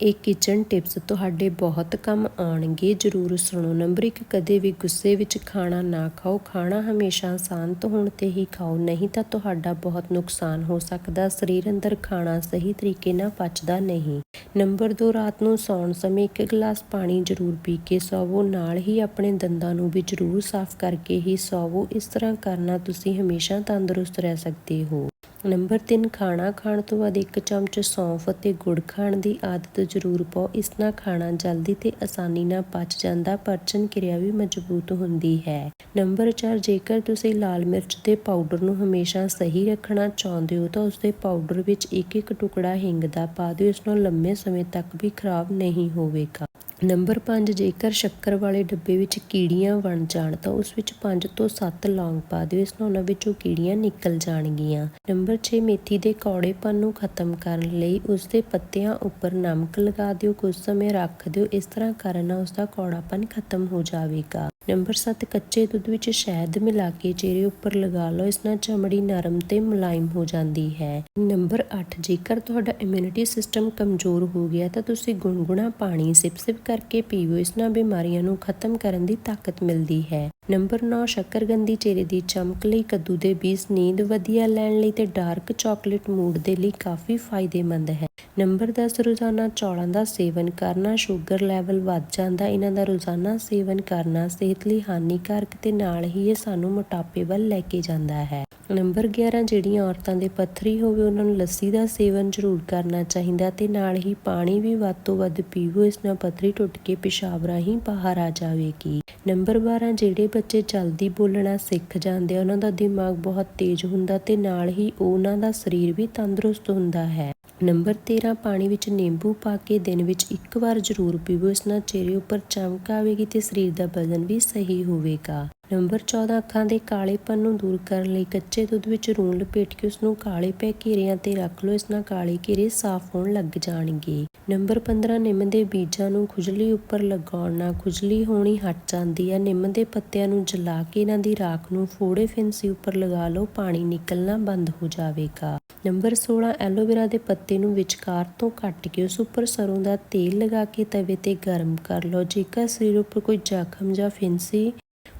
ਇਹ kitchen tips ਤੁਹਾਡੇ ਬਹੁਤ ਕੰਮ ਆਉਣਗੇ, ਜਰੂਰ ਸੁਣੋ। ਨੰਬਰ 1 ਕਦੇ ਵੀ ਗੁੱਸੇ ਵਿੱਚ ਖਾਣਾ ਨਾ ਖਾਓ। ਖਾਣਾ ਹਮੇਸ਼ਾ ਸ਼ਾਂਤ ਹੋਣ ਤੇ ਹੀ ਖਾਓ, ਨਹੀਂ ਤਾਂ ਤੁਹਾਡਾ ਬਹੁਤ ਨੁਕਸਾਨ ਹੋ ਸਕਦਾ। ਸਰੀਰ ਅੰਦਰ ਖਾਣਾ ਸਹੀ ਤਰੀਕੇ ਨਾਲ ਪਚਦਾ ਨਹੀਂ। ਨੰਬਰ 2 ਰਾਤ ਨੂੰ ਸੌਣ ਸਮੇਂ ਇੱਕ ਗਲਾਸ ਪਾਣੀ ਜ਼ਰੂਰ ਪੀ ਕੇ ਸੌਵੋ। ਨਾਲ ਹੀ ਆਪਣੇ ਦੰਦਾਂ ਨੂੰ ਵੀ ਜ਼ਰੂਰ ਸਾਫ਼ ਕਰਕੇ ਹੀ ਸੌਵੋ। ਇਸ ਤਰ੍ਹਾਂ ਕਰਨਾ ਤੁਸੀਂ ਹਮੇਸ਼ਾ ਤੰਦਰੁਸਤ ਰਹਿ ਸਕਦੇ ਹੋ। ਨੰਬਰ 3 ਖਾਣਾ ਖਾਣ ਤੋਂ ਬਾਅਦ ਇੱਕ ਚਮਚ ਸੌਂਫ ਅਤੇ ਗੁੜ ਖਾਣ ਦੀ ਆਦਤ ਜ਼ਰੂਰ ਪਾਓ। ਇਸ ਨਾਲ ਖਾਣਾ ਜਲਦੀ ਤੇ ਆਸਾਨੀ ਨਾਲ ਪਚ ਜਾਂਦਾ, ਪਾਚਨ ਕਿਰਿਆ ਵੀ ਮਜ਼ਬੂਤ ਹੁੰਦੀ ਹੈ। ਨੰਬਰ 4 ਜੇਕਰ ਤੁਸੀਂ ਲਾਲ ਮਿਰਚ ਦੇ ਪਾਊਡਰ ਨੂੰ ਹਮੇਸ਼ਾ ਸਹੀ ਰੱਖਣਾ ਚਾਹੁੰਦੇ ਹੋ, ਤਾਂ ਉਸ ਦੇ ਪਾਊਡਰ ਵਿੱਚ ਇੱਕ ਇੱਕ ਟੁਕੜਾ ਹਿੰਗ ਦਾ ਪਾ ਦਿਓ। ਇਸ ਨੂੰ ਲੰਮੇ ਸਮੇਂ ਤੱਕ ਵੀ ਖਰਾਬ ਨਹੀਂ ਹੋਵੇਗਾ। ਨੰਬਰ 5 ਜੇਕਰ ਸ਼ੱਕਰ ਵਾਲੇ ਡੱਬੇ ਵਿੱਚ ਕੀੜੀਆਂ ਬਣ ਜਾਣ, ਤਾਂ ਉਸ ਵਿੱਚ 5 ਤੋਂ 7 ਲੌਂਗ ਪਾ ਦਿਓ। ਇਸ ਨਾਲ ਉਹਨਾਂ ਵਿੱਚੋਂ ਕੀੜੀਆਂ ਨਿਕਲ ਜਾਣਗੀਆਂ। ਨੰਬਰ 6 ਮੇਥੀ ਦੇ ਕੌੜੇਪਨ ਨੂੰ ਖਤਮ ਕਰਨ ਲਈ ਉਸ ਦੇ ਪੱਤਿਆਂ ਉੱਪਰ ਨਮਕ ਲਗਾ ਦਿਓ। ਕੁਝ ਸਮੇਂ ਰੱਖ ਦਿਓ। ਇਸ ਤਰ੍ਹਾਂ ਕਰਨ ਨਾਲ ਉਸ ਦਾ ਕੌੜਾਪਨ ਖਤਮ ਹੋ ਜਾਵੇਗਾ। ਨੰਬਰ 7 ਕੱਚੇ ਦੁੱਧ ਵਿੱਚ ਸ਼ਹਿਦ ਮਿਲਾ ਕੇ ਚਿਹਰੇ ਉੱਪਰ ਲਗਾ ਲਓ। ਇਸ ਨਾਲ ਚਮੜੀ ਨਰਮ ਤੇ ਮੁਲਾਇਮ ਹੋ ਜਾਂਦੀ ਹੈ। ਨੰਬਰ 8 ਜੇਕਰ ਤੁਹਾਡਾ ਇਮਿਊਨਿਟੀ ਸਿਸਟਮ ਕਮਜ਼ੋਰ ਹੋ ਗਿਆ ਤਾਂ ਤੁਸੀਂ ਗੁਨਗੁਣਾ ਪਾਣੀ ਸਿਪ-ਸਿਪ ਕਰਕੇ ਪੀਓ। ਇਸ ਨਾਲ ਬਿਮਾਰੀਆਂ ਨੂੰ ਖਤਮ ਕਰਨ ਦੀ ਤਾਕਤ ਮਿਲਦੀ ਹੈ। ਨੰਬਰ 9 ਸ਼ੱਕਰਗੰਦੀ ਚਿਹਰੇ ਦੀ ਚਮਕ ਲਈ ਕੱਦੂ ਦੇ ਬੀਜ ਨੀਂਦ ਵਧੀਆ ਲੈਣ ਲਈ ਤੇ ਡਾਰਕ ਚਾਕਲੇਟ ਮੂਡ ਦੇ ਲਈ ਕਾਫੀ ਫਾਇਦੇਮੰਦ ਹੈ। ਨੰਬਰ 10 ਰੋਜ਼ਾਨਾ ਚੌਲਾਂ ਦਾ ਸੇਵਨ ਕਰਨਾ, ਸ਼ੂਗਰ ਲੈਵਲ ਵੱਧ ਜਾਂਦਾ, ਇਹਨਾਂ ਦਾ ਰੋਜ਼ਾਨਾ ਸੇਵਨ ਕਰਨਾ ਸਿਹਤ ਲਈ ਹਾਨੀਕਾਰਕ ਤੇ ਨਾਲ ਹੀ ਇਹ ਸਾਨੂੰ ਮੋਟਾਪੇ ਵੱਲ ਲੈ ਕੇ ਜਾਂਦਾ ਹੈ। ਨੰਬਰ 11 ਜਿਹੜੀਆਂ ਔਰਤਾਂ ਦੇ ਪੱਥਰੀ ਹੋਵੇ, ਉਹਨਾਂ ਨੂੰ ਲੱਸੀ ਦਾ ਸੇਵਨ ਜ਼ਰੂਰ ਕਰਨਾ ਚਾਹੀਦਾ ਤੇ ਨਾਲ ਹੀ ਪਾਣੀ ਵੀ ਵੱਧ ਤੋਂ ਵੱਧ ਪੀਵੋ, ਇਸ ਨਾਲ ਪੱਥਰੀ ਟੁੱਟ ਕੇ ਪਿਸ਼ਾਬ ਰਾਹੀਂ ਬਾਹਰ ਆ ਜਾਵੇਗੀ। ਨੰਬਰ 12 ਜਿਹੜੇ ਬੱਚੇ ਜਲਦੀ ਬੋਲਣਾ ਸਿੱਖ ਜਾਂਦੇ ਆ, ਉਹਨਾਂ ਦਾ ਦਿਮਾਗ ਬਹੁਤ ਤੇਜ਼ ਹੁੰਦਾ ਤੇ ਨਾਲ ਹੀ ਉਹਨਾਂ ਦਾ ਸਰੀਰ ਵੀ ਤੰਦਰੁਸਤ ਹੁੰਦਾ ਹੈ। ਨੰਬਰ 13 ਪਾਣੀ ਵਿੱਚ ਨਿੰਬੂ ਪਾ ਕੇ ਦਿਨ ਵਿੱਚ ਇੱਕ ਵਾਰ ਜ਼ਰੂਰ ਪੀਵੋ, ਇਸ ਨਾਲ ਚਿਹਰੇ ਉੱਪਰ ਚਮਕ ਆਵੇਗੀ ਤੇ ਸਰੀਰ ਦਾ ਵਜ਼ਨ ਵੀ ਸਹੀ ਹੋਵੇਗਾ। ਨੰਬਰ 14 ਅੱਖਾਂ ਦੇ ਕਾਲੇਪਨ ਨੂੰ ਦੂਰ ਕਰਨ ਲਈ ਕੱਚੇ ਦੁੱਧ ਵਿੱਚ ਰੂਣ ਲਪੇਟ ਕੇ ਉਸ ਨੂੰ ਕਾਲੇ ਪੈ ਘੇਰਿਆਂ ਤੇ ਰੱਖ ਲਓ, ਇਸ ਨਾਲ ਕਾਲੇ ਘੇਰੇ ਸਾਫ਼ ਹੋਣ ਲੱਗ ਜਾਣਗੇ। ਨੰਬਰ 15 ਨਿੰਮ ਦੇ ਬੀਜਾਂ ਨੂੰ ਖੁਜਲੀ ਉੱਪਰ ਲਗਾਉਣ ਨਾਲ ਖੁਜਲੀ ਹੋਣੀ ਹਟ ਜਾਂਦੀ ਹੈ। ਨਿੰਮ ਦੇ ਪੱਤਿਆਂ ਨੂੰ ਜਲਾ ਕੇ ਇਹਨਾਂ ਦੀ ਰਾਖ ਨੂੰ ਫੋੜੇ ਫਿੰਸੀ ਉੱਪਰ ਲਗਾ ਲਓ, ਪਾਣੀ ਨਿਕਲਣਾ ਬੰਦ ਹੋ ਜਾਵੇਗਾ। ਨੰਬਰ 16 ਐਲੋਵੇਰਾ ਦੇ ਪੱਤੇ ਨੂੰ ਵਿਚਕਾਰ ਤੋਂ ਕੱਟ ਕੇ ਉਸ ਉੱਪਰ ਸਰੋਂ ਦਾ ਤੇਲ ਲਗਾ ਕੇ ਤਵੇ ਤੇ ਗਰਮ ਕਰ ਲਓ। ਜੇਕਰ ਸਰੀਰ ਉੱਪਰ ਕੋਈ ਜ਼ਖਮ ਜਾਂ ਫਿੰਸੀ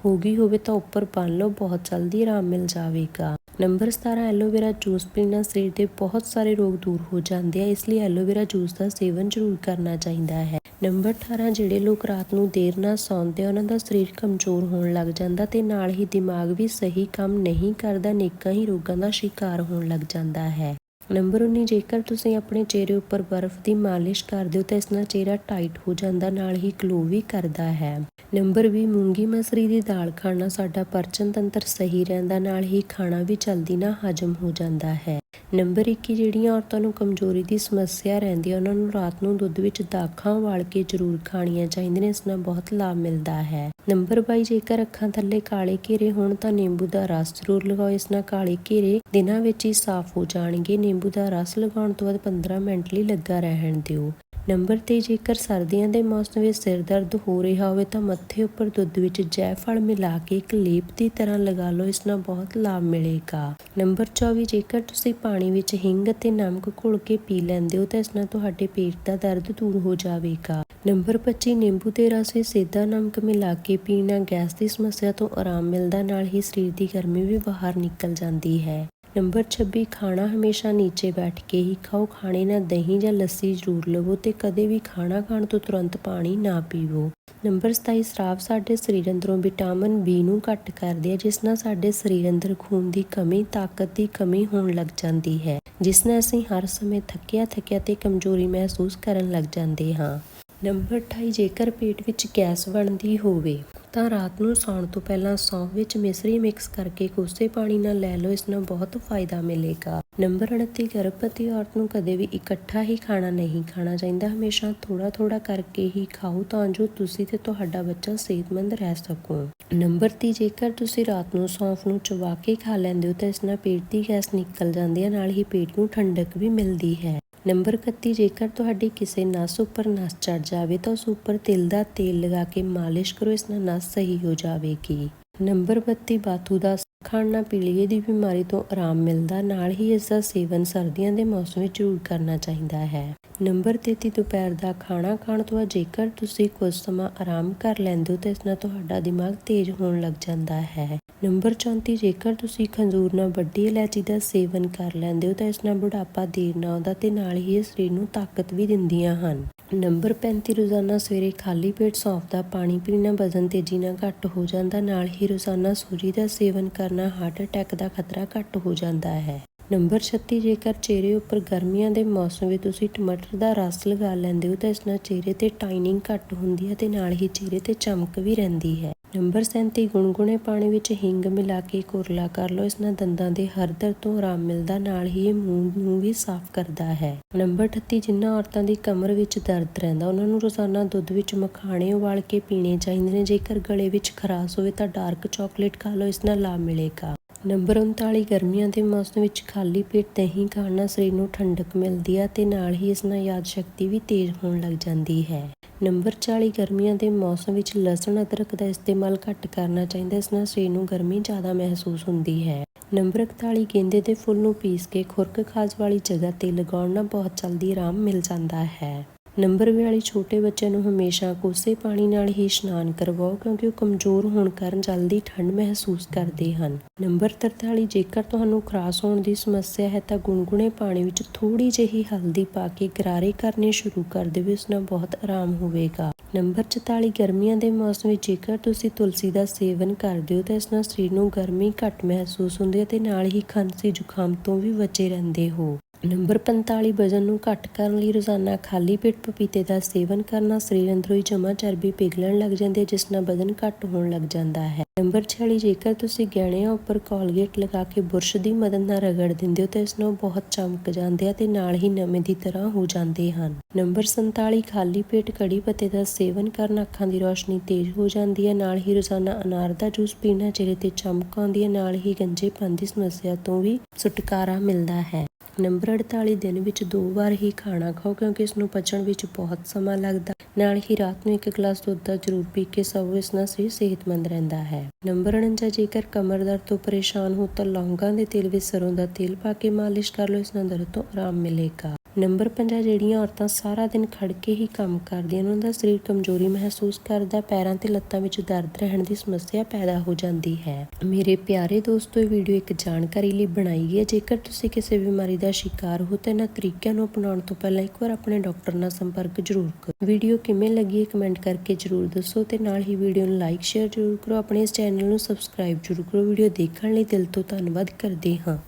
ਹੋ ਗਈ ਹੋਵੇ ਤਾਂ ਉੱਪਰ ਬੰਨ ਲਓ, ਬਹੁਤ ਜਲਦੀ ਆਰਾਮ ਮਿਲ ਜਾਵੇਗਾ। ਨੰਬਰ 17 ਐਲੋਵੇਰਾ ਜੂਸ ਪੀਣ ਨਾਲ ਸਰੀਰ ਦੇ ਬਹੁਤ ਸਾਰੇ ਰੋਗ ਦੂਰ ਹੋ ਜਾਂਦੇ ਆ, ਇਸ ਲਈ ਐਲੋਵੇਰਾ ਜੂਸ ਦਾ ਸੇਵਨ ਜ਼ਰੂਰ ਕਰਨਾ ਚਾਹੀਦਾ ਹੈ। ਨੰਬਰ 18 ਜਿਹੜੇ ਲੋਕ ਰਾਤ ਨੂੰ ਦੇਰ ਨਾਲ ਸੌਂਦੇ ਆ, ਉਹਨਾਂ ਦਾ ਸਰੀਰ ਕਮਜ਼ੋਰ ਹੋਣ ਲੱਗ ਜਾਂਦਾ ਤੇ ਨਾਲ ਹੀ ਦਿਮਾਗ ਵੀ ਸਹੀ ਕੰਮ ਨਹੀਂ ਕਰਦਾ, ਨੇਕਾਂ ਹੀ ਰੋਗਾਂ ਦਾ ਸ਼ਿਕਾਰ ਹੋਣ ਲੱਗ ਜਾਂਦਾ ਹੈ। ਨੰਬਰ 19 ਜੇਕਰ ਤੁਸੀਂ ਆਪਣੇ ਚਿਹਰੇ ਉੱਪਰ ਬਰਫ਼ ਦੀ ਮਾਲਿਸ਼ ਕਰਦੇ ਹੋ ਤਾਂ ਇਸ ਨਾਲ ਚਿਹਰਾ ਟਾਈਟ ਹੋ ਜਾਂਦਾ, ਨਾਲ ਹੀ ਗਲੋ ਵੀ ਕਰਦਾ ਹੈ। ਨੰਬਰ 20 ਮੂੰਗੀ ਮਸਰੀ ਦੀ ਦਾਲ ਖਾਣਾ ਸਾਡਾ ਪਰਚਨ ਤੰਤਰ ਸਹੀ ਰਹਿੰਦਾ, ਨਾਲ ਹੀ ਖਾਣਾ ਵੀ ਜਲਦੀ ਨਾਲ ਹਜਮ ਹੋ ਜਾਂਦਾ ਹੈ। ਨੰਬਰ 21 ਜਿਹੜੀਆਂ ਔਰਤਾਂ ਨੂੰ ਕਮਜ਼ੋਰੀ ਦੀ ਸਮੱਸਿਆ ਰਹਿੰਦੀ ਹੈ, ਉਹਨਾਂ ਨੂੰ ਰਾਤ ਨੂੰ ਦੁੱਧ ਵਿੱਚ ਦਾਖਾਂ ਵਾਲ ਕੇ ਜ਼ਰੂਰ ਖਾਣੀਆਂ ਚਾਹੀਦੀਆਂ ਨੇ, ਇਸ ਨਾਲ ਬਹੁਤ ਲਾਭ ਮਿਲਦਾ ਹੈ। ਨੰਬਰ 22 ਜੇਕਰ ਅੱਖਾਂ ਥੱਲੇ ਕਾਲੇ ਘੇਰੇ ਹੋਣ ਤਾਂ ਨਿੰਬੂ ਦਾ ਰਸ ਜ਼ਰੂਰ ਲਗਾਓ। ਇਸ ਨਾਲ ਕਾਲੇ ਘੇਰੇ ਦਿਨਾਂ ਵਿੱਚ ਹੀ ਸਾਫ਼ ਹੋ ਜਾਣਗੇ। ਨਿੰਬੂ ਦਾ ਰਸ ਲਗਾਉਣ ਤੋਂ ਬਾਅਦ 15 ਮਿੰਟ ਲਈ ਲੱਗਾ ਰਹਿਣ ਦਿਓ। ਨੰਬਰ 3 ਜੇਕਰ ਸਰਦੀਆਂ ਦੇ ਮੌਸਮ ਵਿੱਚ ਸਿਰ ਦਰਦ ਹੋ ਰਿਹਾ ਹੋਵੇ ਤਾਂ ਮੱਥੇ ਉੱਪਰ ਦੁੱਧ ਵਿੱਚ ਜੈਫਲ ਮਿਲਾ ਕੇ ਇੱਕ ਲੇਪ ਦੀ ਤਰ੍ਹਾਂ ਲਗਾ ਲਓ। ਇਸ ਨਾਲ ਬਹੁਤ ਲਾਭ ਮਿਲੇਗਾ। ਨੰਬਰ 24 ਜੇਕਰ ਤੁਸੀਂ ਪਾਣੀ ਵਿੱਚ ਹਿੰਗ ਅਤੇ ਨਮਕ ਘੋਲ ਕੇ ਪੀ ਲੈਂਦੇ ਹੋ ਤਾਂ ਇਸ ਨਾਲ ਤੁਹਾਡੇ ਪੇਟ ਦਾ ਦਰਦ ਦੂਰ ਹੋ ਜਾਵੇਗਾ। ਨੰਬਰ 25 ਨਿੰਬੂ ਦੇ ਰਸ ਵਿੱਚ ਸੇਦਾ ਨਮਕ ਮਿਲਾ ਕੇ ਪੀਣਾ ਗੈਸ ਦੀ ਸਮੱਸਿਆ ਤੋਂ ਆਰਾਮ ਮਿਲਦਾ, ਨਾਲ ਹੀ ਸਰੀਰ ਦੀ ਗਰਮੀ ਵੀ ਬਾਹਰ ਨਿਕਲ ਜਾਂਦੀ ਹੈ। ਨੰਬਰ 26 ਖਾਣਾ ਹਮੇਸ਼ਾ ਨੀਚੇ ਬੈਠ ਕੇ ਹੀ ਖਾਓ। ਖਾਣੇ ਨਾਲ ਦਹੀਂ ਜਾਂ ਲੱਸੀ ਜ਼ਰੂਰ ਲਵੋ ਤੇ ਕਦੇ ਵੀ ਖਾਣਾ ਖਾਣ ਤੋਂ ਤੁਰੰਤ ਪਾਣੀ ਨਾ ਪੀਵੋ। ਨੰਬਰ 27 ਸ਼ਰਾਬ ਸਾਡੇ ਸਰੀਰ ਅੰਦਰੋਂ ਵਿਟਾਮਿਨ ਬੀ ਨੂੰ ਘੱਟ ਕਰਦੀ ਹੈ ਜਿਸ ਨਾਲ ਸਾਡੇ ਸਰੀਰ ਅੰਦਰ ਖੂਨ ਦੀ ਕਮੀ, ਤਾਕਤ ਦੀ ਕਮੀ ਹੋਣ ਲੱਗ ਜਾਂਦੀ ਹੈ, ਜਿਸ ਨਾਲ ਅਸੀਂ ਹਰ ਸਮੇਂ ਥੱਕਿਆ ਥੱਕਿਆ ਤੇ ਕਮਜ਼ੋਰੀ ਮਹਿਸੂਸ ਕਰਨ ਲੱਗ ਜਾਂਦੇ ਹਾਂ। ਨੰਬਰ 28 ਜੇਕਰ ਪੇਟ ਵਿੱਚ ਗੈਸ ਬਣਦੀ ਹੋਵੇ, ਤਾਂ ਰਾਤ ਨੂੰ ਸੌਣ ਤੋਂ ਪਹਿਲਾਂ ਸੌਂਫ ਵਿੱਚ ਮਿਸਰੀ ਮਿਕਸ ਕਰਕੇ ਕੋਸੇ ਪਾਣੀ ਨਾਲ ਲੈ ਲਓ, ਇਸ ਨਾਲ ਬਹੁਤ ਫਾਇਦਾ ਮਿਲੇਗਾ। ਨੰਬਰ 29 ਗਰਭਵਤੀ ਔਰਤ ਨੂੰ ਕਦੇ ਵੀ ਇਕੱਠਾ ਹੀ ਖਾਣਾ ਨਹੀਂ ਖਾਣਾ ਚਾਹੀਦਾ, ਹਮੇਸ਼ਾ ਥੋੜਾ ਥੋੜਾ ਕਰਕੇ ਹੀ ਖਾਓ ਤਾਂ ਜੋ ਤੁਸੀਂ ਤੇ ਤੁਹਾਡਾ ਬੱਚਾ ਸਿਹਤਮੰਦ ਰਹਿ ਸਕੋ। ਨੰਬਰ 30 ਜੇਕਰ ਤੁਸੀਂ ਰਾਤ ਨੂੰ ਸੌਂਫ ਨੂੰ ਚਬਾ ਕੇ ਖਾ ਲੈਂਦੇ ਹੋ, ਤਾਂ ਇਸ ਨਾਲ ਪੇਟ ਦੀ ਗੈਸ ਨਿਕਲ ਜਾਂਦੀ ਹੈ, ਨਾਲ ਹੀ ਪੇਟ ਨੂੰ ਠੰਡਕ ਵੀ ਮਿਲਦੀ ਹੈ। ਨੰਬਰ 31 ਜੇਕਰ ਤੁਹਾਡੀ ਕਿਸੇ ਨਸ ਉੱਪਰ ਨਸ ਚੜ ਜਾਵੇ ਤਾਂ ਉਸ ਉੱਪਰ ਤਿਲ ਦਾ ਤੇਲ ਲਗਾ ਕੇ ਮਾਲਿਸ਼ ਕਰੋ, ਇਸ ਨਾਲ ਨਸ ਸਹੀ ਹੋ ਜਾਵੇਗੀ। ਨੰਬਰ 32 ਬਾਥੂ ਦਾ ਖਾਣ ਨਾਲ ਪੀਲੀਏ ਦੀ ਬਿਮਾਰੀ ਤੋਂ ਆਰਾਮ ਮਿਲਦਾ, ਨਾਲ ਹੀ ਇਸ ਦਾ ਸੇਵਨ ਸਰਦੀਆਂ ਦੇ ਮੌਸਮ ਵਿੱਚ ਜ਼ਰੂਰ ਕਰਨਾ ਚਾਹੀਦਾ ਹੈ। ਨੰਬਰ 33 ਦੁਪਹਿਰ ਦਾ ਖਾਣਾ ਖਾਣ ਤੋਂ ਬਾਅਦ ਜੇਕਰ ਤੁਸੀਂ ਕੁਝ ਸਮਾਂ ਆਰਾਮ ਕਰ ਲੈਂਦੇ ਹੋ ਤਾਂ ਇਸ ਨਾਲ ਤੁਹਾਡਾ ਦਿਮਾਗ ਤੇਜ਼ ਹੋਣ ਲੱਗ ਜਾਂਦਾ ਹੈ। ਨੰਬਰ 34 ਜੇਕਰ ਤੁਸੀਂ ਖੰਜੂਰ ਨਾਲ ਵੱਡੀ ਇਲਾਇਚੀ ਦਾ ਸੇਵਨ ਕਰ ਲੈਂਦੇ ਹੋ, ਤਾਂ ਇਸ ਨਾਲ ਬੁਢਾਪਾ ਦੇਰ ਨਾ ਆਉਂਦਾ ਤੇ ਨਾਲ ਹੀ ਇਹ ਸਰੀਰ ਨੂੰ ਤਾਕਤ ਵੀ ਦਿੰਦੀਆਂ ਹਨ। ਨੰਬਰ 35 ਰੋਜ਼ਾਨਾ ਸਵੇਰੇ ਖਾਲੀ ਪੇਟ ਸੌਂਫ ਦਾ ਪਾਣੀ ਪੀਣਾ ਵਜ਼ਨ ਤੇਜ਼ੀ ਨਾਲ ਘੱਟ ਹੋ ਜਾਂਦਾ, ਨਾਲ ਹੀ ਰੋਜ਼ਾਨਾ ਸੂਜੀ ਦਾ ਸੇਵਨ ਕਰਨਾ ਹਾਰਟ ਅਟੈਕ ਦਾ ਖਤਰਾ ਘੱਟ ਹੋ ਜਾਂਦਾ ਹੈ। ਨੰਬਰ 36 ਜੇਕਰ ਚਿਹਰੇ ਉੱਪਰ ਗਰਮੀਆਂ ਦੇ ਮੌਸਮ ਵਿੱਚ ਤੁਸੀਂ ਟਮਾਟਰ ਦਾ ਰਸ ਲਗਾ ਲੈਂਦੇ ਹੋ, ਤਾਂ ਇਸ ਨਾਲ ਚਿਹਰੇ ਤੇ ਟਾਈਨਿੰਗ ਘੱਟ ਹੁੰਦੀ ਹੈ ਤੇ ਨਾਲ ਹੀ ਚਿਹਰੇ ਤੇ ਚਮਕ ਵੀ ਰਹਿੰਦੀ ਹੈ। ਨੰਬਰ 37 ਗੁਨਗੁਨੇ ਪਾਣੀ ਵਿੱਚ ਹਿੰਗ ਮਿਲਾ ਕੇ ਕੁਰਲਾ ਕਰ ਲਓ। ਇਸ ਨਾਲ ਦੰਦਾਂ ਦੇ ਹਰ ਦਰਦ ਤੋਂ ਆਰਾਮ ਮਿਲਦਾ, ਨਾਲ ਹੀ ਇਹ ਮੂੰਹ ਨੂੰ ਵੀ ਸਾਫ਼ ਕਰਦਾ ਹੈ। ਨੰਬਰ 38 ਜਿਨ੍ਹਾਂ ਔਰਤਾਂ ਦੀ ਕਮਰ ਵਿੱਚ ਦਰਦ ਰਹਿੰਦਾ, ਉਹਨਾਂ ਨੂੰ ਰੋਜ਼ਾਨਾ ਦੁੱਧ ਵਿੱਚ ਮਖਾਣੇ ਉਬਾਲ ਕੇ ਪੀਣੇ ਚਾਹੀਦੇ ਨੇ। ਜੇਕਰ ਗਲੇ ਵਿੱਚ ਖਰਾਸ਼ ਹੋਵੇ ਤਾਂ ਡਾਰਕ ਚਾਕਲੇਟ ਖਾ ਲਓ, ਇਸ ਨਾਲ ਲਾਭ ਮਿਲੇਗਾ। ਨੰਬਰ 39 ਗਰਮੀਆਂ ਦੇ ਮੌਸਮ ਵਿੱਚ ਖਾਲੀ ਪੇਟ ਦਹੀਂ ਖਾਣ ਨਾਲ ਸਰੀਰ ਨੂੰ ਠੰਡਕ ਮਿਲਦੀ ਹੈ ਤੇ ਨਾਲ ਹੀ ਇਸ ਨਾਲ ਯਾਦ ਸ਼ਕਤੀ ਵੀ ਤੇਜ਼ ਹੋਣ ਲੱਗ ਜਾਂਦੀ ਹੈ। ਨੰਬਰ 40 ਗਰਮੀਆਂ ਦੇ ਮੌਸਮ ਵਿੱਚ ਲਸਣ, ਅਦਰਕ ਦਾ ਇਸਤੇਮਾਲ ਘੱਟ ਕਰਨਾ ਚਾਹੀਦਾ, ਇਸ ਨਾਲ ਸਰੀਰ ਨੂੰ ਗਰਮੀ ਜ਼ਿਆਦਾ ਮਹਿਸੂਸ ਹੁੰਦੀ ਹੈ। ਨੰਬਰ 41 ਗੇਂਦੇ ਦੇ ਫੁੱਲ ਨੂੰ ਪੀਸ ਕੇ ਖੁਰਕ ਖਾਜ ਵਾਲੀ ਜਗ੍ਹਾ ਤੇ ਲਗਾਉਣ ਨਾਲ ਬਹੁਤ ਜਲਦੀ ਆਰਾਮ ਮਿਲ ਜਾਂਦਾ ਹੈ। ਨੰਬਰ 42 ਛੋਟੇ ਬੱਚਿਆਂ ਨੂੰ ਹਮੇਸ਼ਾ ਕੋਸੇ ਪਾਣੀ ਨਾਲ ਹੀ ਇਸ਼ਨਾਨ ਕਰਵਾਓ ਕਿਉਂਕਿ ਉਹ ਕਮਜ਼ੋਰ ਹੋਣ ਕਾਰਨ ਜਲਦੀ ਠੰਡ ਮਹਿਸੂਸ ਕਰਦੇ ਹਨ। ਨੰਬਰ 43 ਜੇਕਰ ਤੁਹਾਨੂੰ ਖਰਾਸ ਹੋਣ ਦੀ ਸਮੱਸਿਆ ਹੈ ਤਾਂ ਗੁਨਗੁਨੇ ਪਾਣੀ ਵਿੱਚ ਥੋੜੀ ਜਿਹੀ ਹਲਦੀ ਪਾ ਕੇ ਗਰਾਰੇ ਕਰਨੇ ਸ਼ੁਰੂ ਕਰ ਦਿਓ ਇਸ ਨਾਲ ਬਹੁਤ ਆਰਾਮ ਹੋਵੇਗਾ। ਨੰਬਰ 44 ਗਰਮੀਆਂ ਦੇ ਮੌਸਮ ਵਿੱਚ ਜੇਕਰ ਤੁਸੀਂ ਤੁਲਸੀ ਦਾ ਸੇਵਨ ਕਰਦੇ ਹੋ ਤਾਂ ਇਸ ਨਾਲ ਸਰੀਰ ਨੂੰ ਗਰਮੀ ਘੱਟ ਮਹਿਸੂਸ ਹੁੰਦੀ ਹੈ ਤੇ ਨਾਲ ਹੀ ਖਾਂਸੀ ਜ਼ੁਕਾਮ ਤੋਂ ਵੀ ਬਚੇ ਰਹਿੰਦੇ ਹੋ। ਨੰਬਰ 45 ਵਜ਼ਨ ਨੂੰ ਘੱਟ ਕਰਨ ਲਈ ਰੋਜ਼ਾਨਾ ਖਾਲੀ ਪੇਟ ਪਪੀਤੇ ਦਾ ਸੇਵਨ ਕਰਨਾ ਸਰੀਰ ਅੰਦਰੋਂ ਹੀ ਜਮ੍ਹਾਂ ਚਰਬੀ ਪਿਘਲਣ ਲੱਗ ਜਾਂਦੀ ਹੈ, ਜਿਸ ਨਾਲ ਵਜ਼ਨ ਘੱਟ ਹੋਣ ਲੱਗ ਜਾਂਦਾ ਹੈ। ਨੰਬਰ 46 ਜੇਕਰ ਤੁਸੀਂ ਗਹਿਣਿਆਂ ਉੱਪਰ ਕੋਲਗੇਟ ਲਗਾ ਕੇ ਬੁਰਸ਼ ਦੀ ਮਦਦ ਨਾਲ ਰਗੜ ਦਿੰਦੇ ਹੋ ਤਾਂ ਇਸ ਨੂੰ ਬਹੁਤ ਚਮਕ ਜਾਂਦੇ ਆ ਤੇ ਨਾਲ ਹੀ ਨਵੇਂ ਦੀ ਤਰ੍ਹਾਂ ਹੋ ਜਾਂਦੇ ਹਨ। ਨੰਬਰ 47 ਖਾਲੀ ਪੇਟ ਕੜੀ ਪੱਤੇ ਦਾ ਸੇਵਨ ਕਰਨ ਅੱਖਾਂ ਦੀ ਰੋਸ਼ਨੀ ਤੇਜ਼ ਹੋ ਜਾਂਦੀ ਹੈ, ਨਾਲ ਹੀ ਰੋਜ਼ਾਨਾ ਅਨਾਰ ਦਾ ਜੂਸ ਪੀਣਾ ਚਿਹਰੇ ਤੇ ਚਮਕ ਆਉਂਦੀ ਹੈ, ਨਾਲ ਹੀ ਗੰਜੇਪਨ ਦੀ ਸਮੱਸਿਆ ਤੋਂ ਵੀ ਛੁਟਕਾਰਾ ਮਿਲਦਾ ਹੈ। ਨੰਬਰ 48 ਦਿਨ ਵਿੱਚ ਦੋ ਵਾਰ ਹੀ ਖਾਣਾ ਖਾਓ ਕਿਉਂਕਿ ਇਸ ਨੂੰ ਪਚਣ ਵਿੱਚ ਬਹੁਤ ਸਮਾਂ ਲੱਗਦਾ। ਨਾਲ ਹੀ ਰਾਤ ਨੂੰ ਇੱਕ ਗਲਾਸ ਦੁੱਧ ਦਾ ਜ਼ਰੂਰ ਪੀ ਕੇ ਸੌਂ ਇਸ ਨਾਲ ਸਰੀਰ ਸਿਹਤਮੰਦ ਰਹਿੰਦਾ ਹੈ। ਨੰਬਰ 49 ਜੇਕਰ ਕਮਰ ਦਰਦ ਤੋਂ ਪਰੇਸ਼ਾਨ ਹੋ ਤਾਂ ਲੌਂਗਾਂ ਦੇ ਤੇਲ ਵਿੱਚ ਸਰੋਂ ਦਾ ਤੇਲ ਪਾ ਕੇ ਮਾਲਿਸ਼ ਕਰ ਲਓ। ਇਸ ਨਾਲ ਦਰਦ ਤੋਂ ਆਰਾਮ ਮਿਲੇਗਾ। ਨੰਬਰ 50 ਜਿਹੜੀਆਂ ਔਰਤਾਂ ਸਾਰਾ ਦਿਨ ਖੜ ਕੇ ਹੀ ਕੰਮ ਕਰਦੀਆਂ ਉਹਨਾਂ ਦਾ ਸਰੀਰ ਕਮਜ਼ੋਰੀ ਮਹਿਸੂਸ ਕਰਦਾ, ਪੈਰਾਂ ਤੇ ਲੱਤਾਂ ਵਿੱਚ ਦਰਦ ਰਹਿਣ ਦੀ ਸਮੱਸਿਆ ਪੈਦਾ ਹੋ ਜਾਂਦੀ ਹੈ। ਮੇਰੇ ਪਿਆਰੇ ਦੋਸਤੋ, ਇਹ ਵੀਡੀਓ ਇੱਕ ਜਾਣਕਾਰੀ ਲਈ ਬਣਾਈ ਗਈ ਹੈ। ਜੇਕਰ ਤੁਸੀਂ ਕਿਸੇ ਬਿਮਾਰੀ ਦਾ ਸ਼ਿਕਾਰ ਹੋ, ਤਾਂ ਇਹਨਾਂ ਤਰੀਕਿਆਂ ਨੂੰ ਅਪਣਾਉਣ ਤੋਂ ਪਹਿਲਾਂ ਇੱਕ ਵਾਰ ਆਪਣੇ ਡਾਕਟਰ ਨਾਲ ਸੰਪਰਕ ਜ਼ਰੂਰ ਕਰੋ। ਵੀਡੀਓ ਕਿਵੇਂ ਲੱਗੀ ਹੈ ਕਮੈਂਟ ਕਰਕੇ ਜ਼ਰੂਰ ਦੱਸੋ ਤੇ ਨਾਲ ਹੀ ਵੀਡੀਓ ਨੂੰ ਲਾਈਕ, ਸ਼ੇਅਰ ਜ਼ਰੂਰ ਕਰੋ। ਆਪਣੇ ਇਸ ਚੈਨਲ ਨੂੰ ਸਬਸਕ੍ਰਾਈਬ ਜ਼ਰੂਰ ਕਰੋ। ਵੀਡੀਓ ਦੇਖਣ ਲਈ ਦਿਲ ਤੋਂ ਧੰਨਵਾਦ ਕਰਦੇ ਹਾਂ।